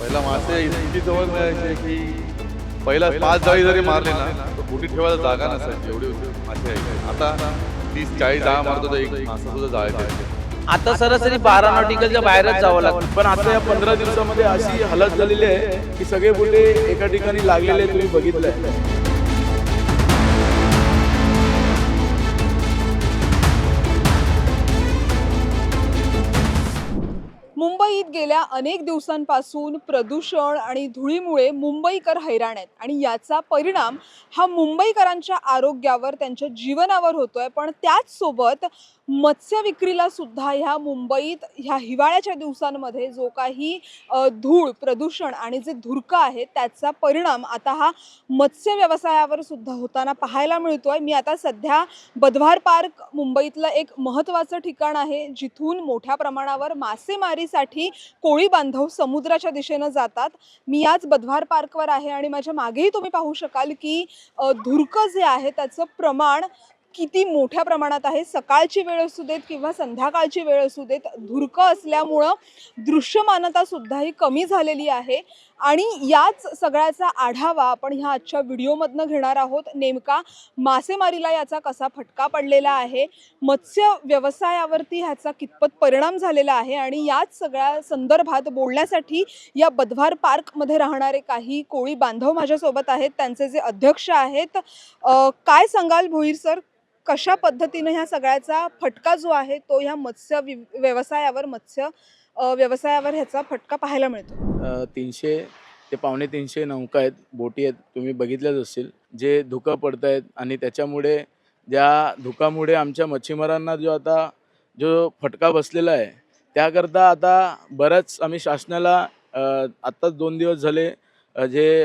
पहिला मासे इतकी जवळ मिळायचे की पहिला पाच जाळी जरी मारले ना तर बोटी ठेवायला जागा नसायची एवढे मासे आता तीस चाळीस जाळा मारतो तर एक मासा सुद्धा जाळायचे आता सरासरी बारा नॉटिकलच्या बाहेरच जावं लागतं. पण आता या पंधरा दिवसामध्ये अशी हालत झालेली आहे की सगळे बोटे एका ठिकाणी लागलेले तुम्ही बघितलंय. गेल्या अनेक दिवसांपासून प्रदूषण आणि धुळीमुळे मुंबईकर हैराण आहेत. आणि याचा परिणाम हा मुंबईकरांच्या आरोग्यावर त्यांच्या जीवनावर होतोय. पण त्याचसोबत मत्स्य विक्रीला सुद्धा ह्या मुंबईत ह्या हिवाळ्याच्या दिवसांमध्ये जो काही धूळ प्रदूषण आणि जे धुरकं आहे त्याचा परिणाम आता हा मत्स्य व्यवसायावर सुद्धा होताना पाहायला मिळतोय. मी आता सध्या बधवार पार्क मुंबईतलं एक महत्त्वाचं ठिकाण आहे जिथून मोठ्या प्रमाणावर मासेमारीसाठी कोळी बांधव समुद्राच्या दिशेनं जातात. मी आज बधवार पार्कवर आहे आणि माझ्या मागेही तुम्ही पाहू शकाल की धुरकं जे आहे त्याचं प्रमाण किती मोठ्या प्रमाणात आहे? सकाळची वेळ असू देत किंवा संध्याकाळची वेळ असू देत धुरकं असल्यामुळं दृश्यमानता सुद्धा ही कमी झालेली आहे. आणि याच सगळ्याचा आढावा आपण ह्या आजच्या व्हिडिओमधनं घेणार आहोत. नेमका मासेमारीला याचा कसा फटका पडलेला आहे मत्स्य व्यवसायावरती ह्याचा कितपत परिणाम झालेला आहे आणि याच सगळ्या संदर्भात बोलण्यासाठी या बधवार पार्कमध्ये राहणारे काही कोळी बांधव माझ्यासोबत आहेत. त्यांचे जे अध्यक्ष आहेत काय सांगाल भोईर सर? कशा पद्धतीनं ह्या सगळ्याचा फटका जो आहे तो ह्या मत्स्य वि- व्यवसायावर मत्स्य व्यवसायावर ह्याचा फटका पाहायला मिळतो. तीनशे ते पावणे तीनशे नौका आहेत बोटी आहेत तुम्ही बघितल्याच असतील. जे धुकं पडत आहेत आणि त्याच्यामुळे ज्या धुकामुळे आमच्या मच्छीमारांना जो आता जो फटका बसलेला आहे त्याकरता आता बऱ्याच आम्ही शासनाला आत्ताच दोन दिवस झाले जे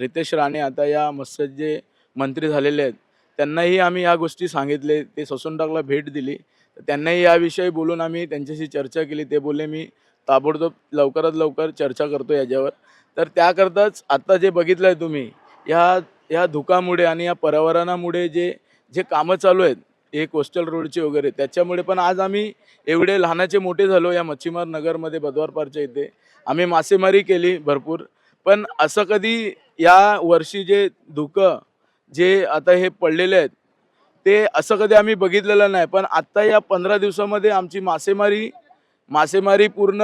रितेश राणे आता या मत्स्य जे मंत्री झालेले आहेत त्यांनाही आम्ही या गोष्टी सांगितले ते ससूनटाकला भेट दिली. तर त्यांनाही याविषयी बोलून आम्ही त्यांच्याशी चर्चा केली. ते बोलले मी ताबडतोब लवकरात लवकर चर्चा करतो याच्यावर. तर त्याकरताच आत्ता जे बघितलं आहे तुम्ही ह्या ह्या धुकामुळे आणि या पर्यावरणामुळे जे जे कामं चालू आहेत हे कोस्टल रोडचे वगैरे त्याच्यामुळे पण आज आम्ही एवढे लहानाचे मोठे झालो या मच्छीमार नगरमध्ये बदवारपारच्या इथे. आम्ही मासेमारी केली भरपूर. पण असं कधी या वर्षी जे धुकं जे आता हे पडलेले आहेत ते असं कधी आम्ही बघितलेलं नाही पण आत्ता या पंधरा दिवसामध्ये आमची मासेमारी मासेमारी पूर्ण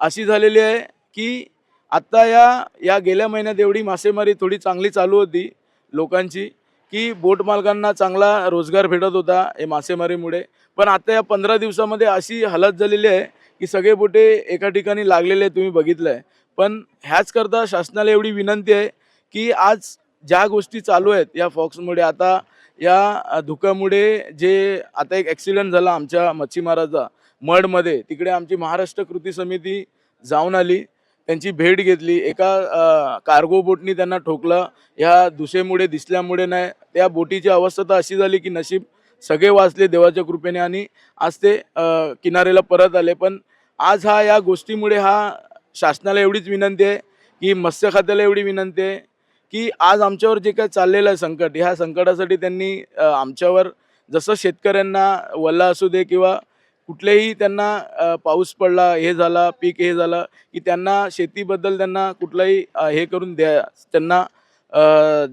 अशी झालेली आहे की आत्ता या या गेल्या महिन्यात एवढी मासेमारी थोडी चांगली चालू होती लोकांची की बोट मालकांना चांगला रोजगार भेटत होता हे मासेमारीमुळे. पण आता या पंधरा दिवसामध्ये अशी हालत झालेली आहे की सगळे बोटे एका ठिकाणी लागलेले आहे तुम्ही बघितलं आहे पण ह्याचकरता शासनाला एवढी विनंती आहे की आज ज्या गोष्टी चालू आहेत या फॉक्समुळे आता या धुक्यामुळे जे आता एक ॲक्सिडेंट झाला आमच्या मच्छीमाराचा मडमध्ये तिकडे आमची महाराष्ट्र कृती समिती जाऊन आली त्यांची भेट घेतली एका कार्गो बोटनी त्यांना ठोकलं ह्या दुसेमुळे दिसल्यामुळे नाही त्या बोटीची अवस्था तर अशी झाली की नशीब सगळे वाचले देवाच्या कृपेने आणि आज ते किनाऱ्याला परत आले. पण आज हा या गोष्टीमुळे हा शासनाला एवढीच विनंती आहे की मत्स्य खात्याला एवढी विनंती आहे की आज आमच्यावर जे काय चाललेलं आहे संकट ह्या संकटासाठी त्यांनी आमच्यावर जसं शेतकऱ्यांना वल्ला असू दे किंवा कुठलेही त्यांना पाऊस पडला हे झाला पीक हे झालं की त्यांना शेतीबद्दल त्यांना कुठलाही हे करून द्या त्यांना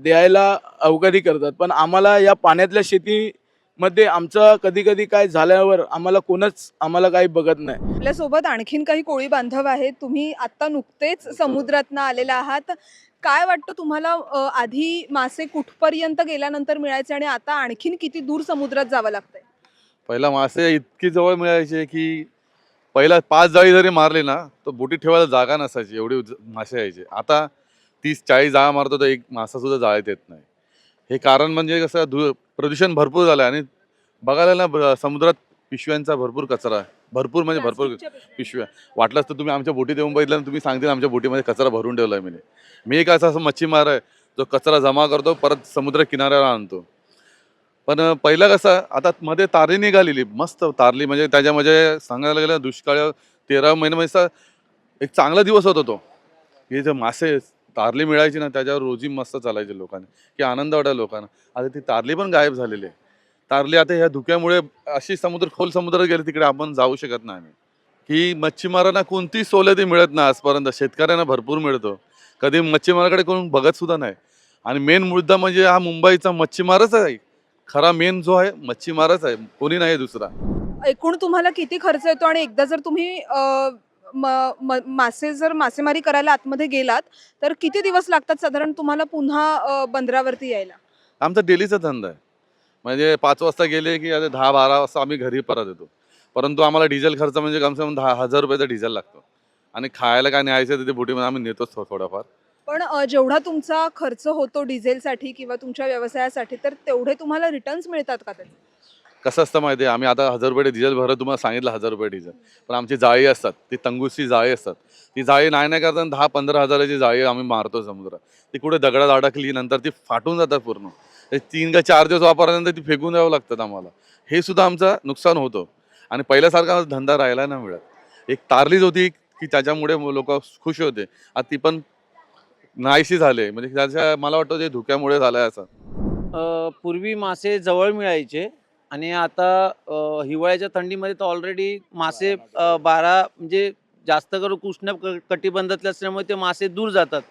द्यायला अवघादी करतात. पण आम्हाला या पाण्यातल्या शेतीमध्ये आमचं कधी कधी काय झाल्यावर आम्हाला कोणच आम्हाला काही बघत नाही. आपल्यासोबत आणखीन काही कोळी बांधव आहेत. तुम्ही आता नुकतेच समुद्रातनं आलेला आहात. काय वाटतं तुम्हाला आधी मासे कुठपर्यंत गेल्यानंतर मिळायचे आणि आता आणखीन किती दूर समुद्रात जावं लागतंय? पहिला मासे इतकी जवळ मिळायचे की पहिला पाच जाळी जरी मारले ना तर बोटी ठेवायला जागा नसायची एवढी मासे यायचे. आता तीस चाळीस जाळा मारतो तर एक मासा सुद्धा जाळ्यात येत नाही. हे कारण म्हणजे कसं धु प्रदूषण भरपूर झालं आहे आणि बघायला ना समुद्रात पिशव्यांचा भरपूर कचरा आहे. भरपूर म्हणजे भरपूर पिशव्या. वाटलंच तर तुम्ही आमच्या बोटीत येऊन बघितलं तुम्ही सांगतील आमच्या बोटीमध्ये कचरा भरून ठेवला आहे मी मी एक असा असं मच्छीमार आहे जो कचरा जमा करतो परत समुद्र किनाऱ्याला आणतो. पण पहिलं कसं आता मध्ये तारली निघालेली मस्त तारली म्हणजे त्याच्यामध्ये सांगायला गेलं दुष्काळ तेरा महिने म्हणजे एक चांगला दिवस होता तो हे जे मासे तारली मिळायची ना त्याच्यावर रोजी मस्त चालायचे लोकांना की आनंद वाटायला लोकांना. आता ती तारली पण गायब झालेली आहे. तारली आता ह्या धुक्यामुळे अशी समुद्र खोल समुद्रात गेले तिकडे आपण जाऊ शकत नाही आम्ही. की मच्छीमारांना कोणती सवलती मिळत नाही आजपर्यंत. शेतकऱ्यांना भरपूर मिळतो. कधी मच्छीमाराकडे कोण बघत सुद्धा नाही. आणि मेन मुद्दा म्हणजे हा मुंबईचा मच्छीमारच आहे. खरा मेन जो आहे मच्छीमारच आहे. कोणी नाही दुसरा. एकूण तुम्हाला किती खर्च येतो आणि एकदा जर तुम्ही मासे जर मासेमारी करायला आतमध्ये गेलात तर किती दिवस लागतात साधारण तुम्हाला पुन्हा बंदरावरती यायला? आमचा डेलीचा धंदा आहे. म्हणजे पाच वाजता गेले की आता दहा बारा वाजता आम्ही घरी परत येतो. परंतु आम्हाला डिझेल खर्च म्हणजे कमसे कम दहा हजार रुपयाचा डिझेल लागतो. आणि खायला काय न्यायचं तिथे बोटीमध्ये आम्ही नेतोच थोडाफार. पण जेवढा तुमचा खर्च होतो डिझेलसाठी किंवा तुमच्या व्यवसायासाठी तर तेवढे तुम्हाला रिटर्न्स मिळतात का त्याचे? कसं असतं माहिती आहे? आम्ही आता हजार रुपये डिझेल भरत तुम्हाला सांगितलं हजार रुपये डिझेल. पण आमची जाळी असतात. ती तंगूसची जाळी असतात. ती जाळी नाही नाही करताना दहा पंधरा हजाराची जाळी आम्ही मारतो समुद्रात. ती कुठे दगडात अडकली नंतर ती फाटून जातात पूर्ण. ते तीन का चार दिवस वापरल्यानंतर ती फेकून द्यावं लागतात आम्हाला. हे सुद्धा आमचं नुकसान होतं. आणि पहिल्यासारखा धंदा राहायला नाही मिळत. एक तारलीच होती की त्याच्यामुळे लोक खुश होते. आता ती पण नाहीशी झाले. म्हणजे त्याच्या मला वाटतं ते धुक्यामुळे झालंय असं. पूर्वी मासे जवळ मिळायचे आणि आता हिवाळ्याच्या थंडीमध्ये तर ऑलरेडी मासे बारा म्हणजे जास्त करून उष्ण क- कटिबंधातले असल्यामुळे ते मासे दूर जातात.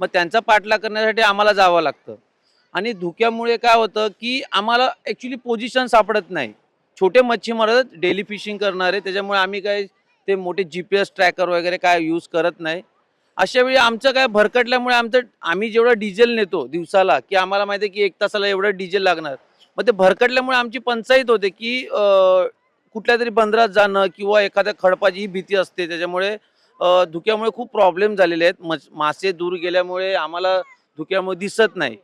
मग त्यांचा पाठलाग करण्यासाठी आम्हाला जावं लागतं. आणि धुक्यामुळे काय होतं की आम्हाला ॲक्च्युली पोझिशन सापडत नाही. छोटे मच्छीमार डेली फिशिंग करणारे त्याच्यामुळे आम्ही काय ते मोठे जी पी एस ट्रॅकर वगैरे काय यूज करत नाही. अशा वेळी आमचं काय भरकटल्यामुळे आमचं आम्ही जेवढं डिझेल नेतो दिवसाला की आम्हाला माहिती आहे की एक तासाला एवढं डिझेल लागणार. मग ते भरकटल्यामुळे आमची पंचायत होते की कुठल्या तरी बंदरात जाणं किंवा एखाद्या खडपाची ही भीती असते. त्याच्यामुळे धुक्यामुळे खूप प्रॉब्लेम झालेले आहेत. मच- मासे दूर गेल्यामुळे आम्हाला धुक्यामुळे दिसत नाही.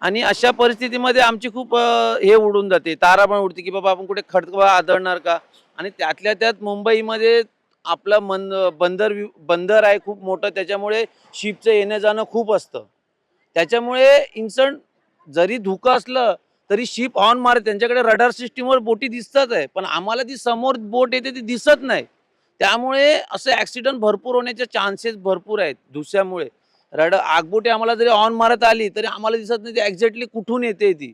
आणि अशा परिस्थितीमध्ये आमची खूप हे उडून जाते. ताराबण उडते की बाबा आपण कुठे खडकवा आदळणार का? आणि त्यातल्या त्यात मुंबईमध्ये आपला मन बंदर वि- बंदर आहे खूप मोठं. त्याच्यामुळे शिपचं येणं जाणं खूप असतं. त्याच्यामुळे इन्संट जरी धुकं असलं तरी शिप ऑन मारत त्यांच्याकडे रडार सिस्टीमवर बोटी दिसतात आहे. पण आम्हाला ती समोर बोट येते ती दिसत नाही. त्यामुळे असं ॲक्सिडंट भरपूर होण्याचे चान्सेस भरपूर आहेत. धुस्यामुळे. रड आगबोटी आम्हाला जरी ऑन मारत आली तरी आम्हाला दिसत नाही ती एक्झॅक्टली कुठून येते ती.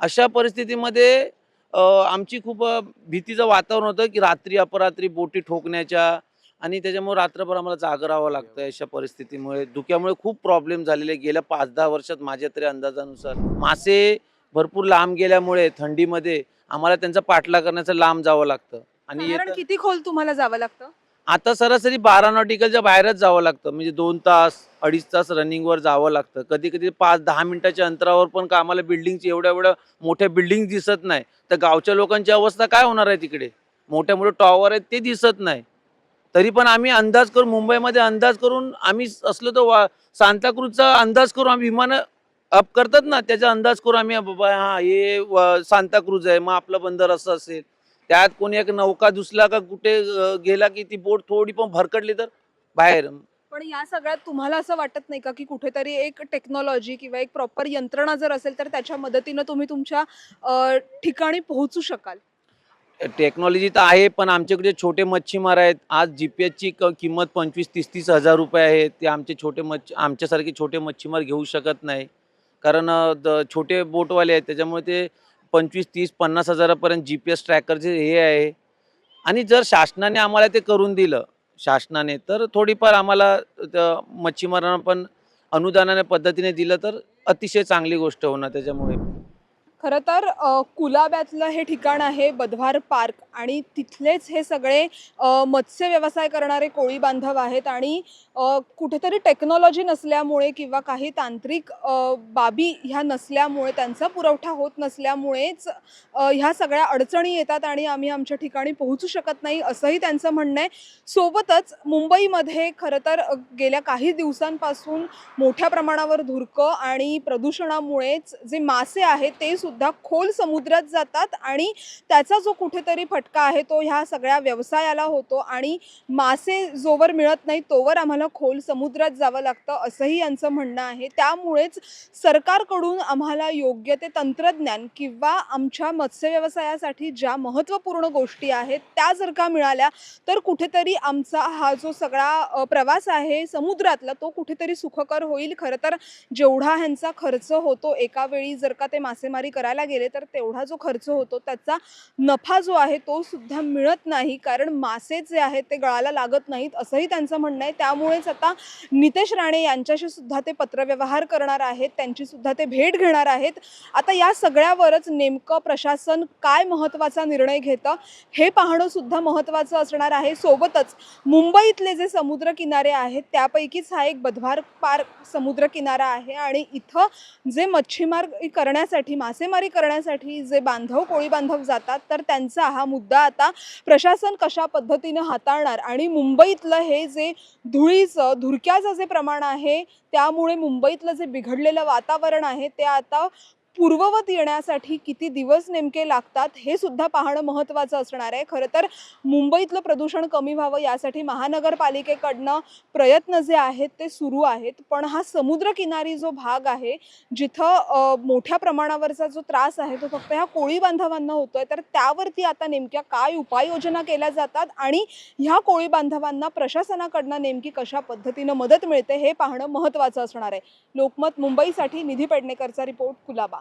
अशा परिस्थितीमध्ये आमची खूप भीतीचं वातावरण होतं की रात्री अपरात्री बोटी ठोकण्याच्या आणि त्याच्यामुळे रात्रभर आम्हाला जागं राहावं लागतं अशा परिस्थितीमुळे. धुक्यामुळे खूप प्रॉब्लेम झालेले गेल्या पाच दहा वर्षात माझ्या तरी अंदाजानुसार मासे भरपूर लांब गेल्यामुळे थंडीमध्ये आम्हाला त्यांचा पाठला करण्याचं लांब जावं लागतं. आणि किती खोल तुम्हाला जावं लागतं? आता सरासरी बारा नॉटिकलच्या बाहेरच जावं लागतं. म्हणजे दोन तास अडीच तास रनिंगवर जावं लागतं. कधी कधी पाच दहा मिनिटाच्या अंतरावर पण का आम्हाला बिल्डिंगची एवढ्या एवढ्या मोठ्या बिल्डिंग दिसत नाही. तर गावच्या लोकांची अवस्था काय होणार आहे तिकडे? मोठ्या मोठे टॉवर आहेत ते दिसत नाही. तरी पण आम्ही अंदाज करून मुंबईमध्ये अंदाज करून आम्ही असलो तर वा सांताक्रूजचा अंदाज करून आम्ही विमानं अप करतात ना त्याचा अंदाज करून आम्ही बाबा हां हे सांताक्रूज आहे. मग आपलं बंदर असं असेल. त्यात कोणी एक नौका दुसला का कुठे गेला की ती बोट थोडी पण भरकटली तर बाहेर. पण या सगळ्यात तुम्हाला असं वाटत नाही का की कुठेतरी एक टेक्नॉलॉजी किंवा एक प्रॉपर यंत्रणा जर असेल तर त्याच्या मदतीनं तुम्ही तुमच्या ठिकाणी पोहोचू शकाल? टेक्नॉलॉजी तर आहे पण आमच्याकडे छोटे मच्छीमार आहेत. आज जी पी एसची किंमत पंचवीस तीस तीस हजार रुपये आहे. ते आमचे छोटे मच्छ आमच्यासारखे छोटे मच्छीमार घेऊ शकत नाही. कारण द छोटे बोटवाले आहेत. त्याच्यामुळे ते पंचवीस तीस पन्नास हजारापर्यंत जी पी एस ट्रॅकरचे हे आहे. आणि जर शासनाने आम्हाला ते करून दिलं शासनाने तर थोडीफार आम्हाला मच्छीमारांना पण अनुदानाने पद्धतीने दिलं तर अतिशय चांगली गोष्ट होणार त्याच्यामुळे. खरं तर कुलाब्यातलं हे ठिकाण आहे बधवार पार्क आणि तिथलेच हे सगळे मत्स्य व्यवसाय करणारे कोळी बांधव आहेत आणि कुठेतरी टेक्नॉलॉजी नसल्यामुळे किंवा काही तांत्रिक बाबी ह्या नसल्यामुळे त्यांचा पुरवठा होत नसल्यामुळेच ह्या सगळ्या अडचणी येतात आणि आम्ही आमच्या ठिकाणी पोहोचू शकत नाही असंही त्यांचं म्हणणं आहे. सोबतच मुंबईमध्ये खरं तर गेल्या काही दिवसांपासून मोठ्या प्रमाणावर धुरकं आणि प्रदूषणामुळेच जे मासे आहेत ते सुद्धा सुद्धा खोल समुद्रात जातात आणि त्याचा जो कुठेतरी फटका आहे तो ह्या सगळ्या व्यवसायाला होतो आणि मासे जोवर मिळत नाही तोवर आम्हाला खोल समुद्रात जावं लागतं असंही यांचं म्हणणं आहे. त्यामुळेच सरकारकडून आम्हाला योग्य ते तंत्रज्ञान किंवा आमच्या मत्स्य व्यवसायासाठी ज्या महत्त्वपूर्ण गोष्टी आहेत त्या जर का मिळाल्या तर कुठेतरी आमचा हा जो सगळा प्रवास आहे समुद्रातला तो कुठेतरी सुखकर होईल. खरं तर जेवढा ह्यांचा खर्च होतो एका वेळी जर का ते मासेमारी करा करायला गेले तर तेवढा जो खर्च होतो त्याचा नफा जो आहे तो सुद्धा मिळत नाही. कारण मासे जे आहेत ते गळाला लागत नाहीत असंही त्यांचं म्हणणं आहे. त्यामुळेच आता नितेश राणे यांच्याशी सुद्धा ते पत्रव्यवहार करणार आहेत. त्यांची सुद्धा ते भेट घेणार आहेत. आता या सगळ्यावरच नेमकं प्रशासन काय महत्त्वाचा निर्णय घेतं हे पाहणं सुद्धा महत्त्वाचं असणार आहे. सोबतच मुंबईतले जे समुद्र किनारे आहेत त्यापैकीच हा एक बधवार पार समुद्र किनारा आहे. आणि इथं जे मच्छीमार करण्यासाठी मासे मासेमारी करण्यासाठी जे बांधव कोळी बांधव जातात तर त्यांचा हा मुद्दा आता प्रशासन कशा पद्धतीनं हाताळणार? आणि मुंबईतलं हे जे धुळीचं धुरक्याचं जे प्रमाण आहे त्यामुळे मुंबईतलं जे बिघडलेलं वातावरण आहे ते आता पूर्ववत येण्यासाठी किती दिवस नेमके लागतात हे सुद्धा पाहणं महत्त्वाचं असणार आहे. खरं तर मुंबईतलं प्रदूषण कमी व्हावं यासाठी महानगरपालिकेकडनं प्रयत्न जे आहेत ते सुरू आहेत. पण हा समुद्रकिनारी जो भाग आहे जिथं मोठ्या प्रमाणावरचा जो त्रास आहे तो फक्त ह्या कोळी बांधवांना होतोय तर त्यावरती आता नेमक्या काय उपाययोजना केल्या जातात आणि ह्या कोळी बांधवांना प्रशासनाकडनं नेमकी कशा पद्धतीनं मदत मिळते हे पाहणं महत्त्वाचं असणार आहे. लोकमत मुंबईसाठी निधी पेडणेकरचा रिपोर्ट कुलाबा.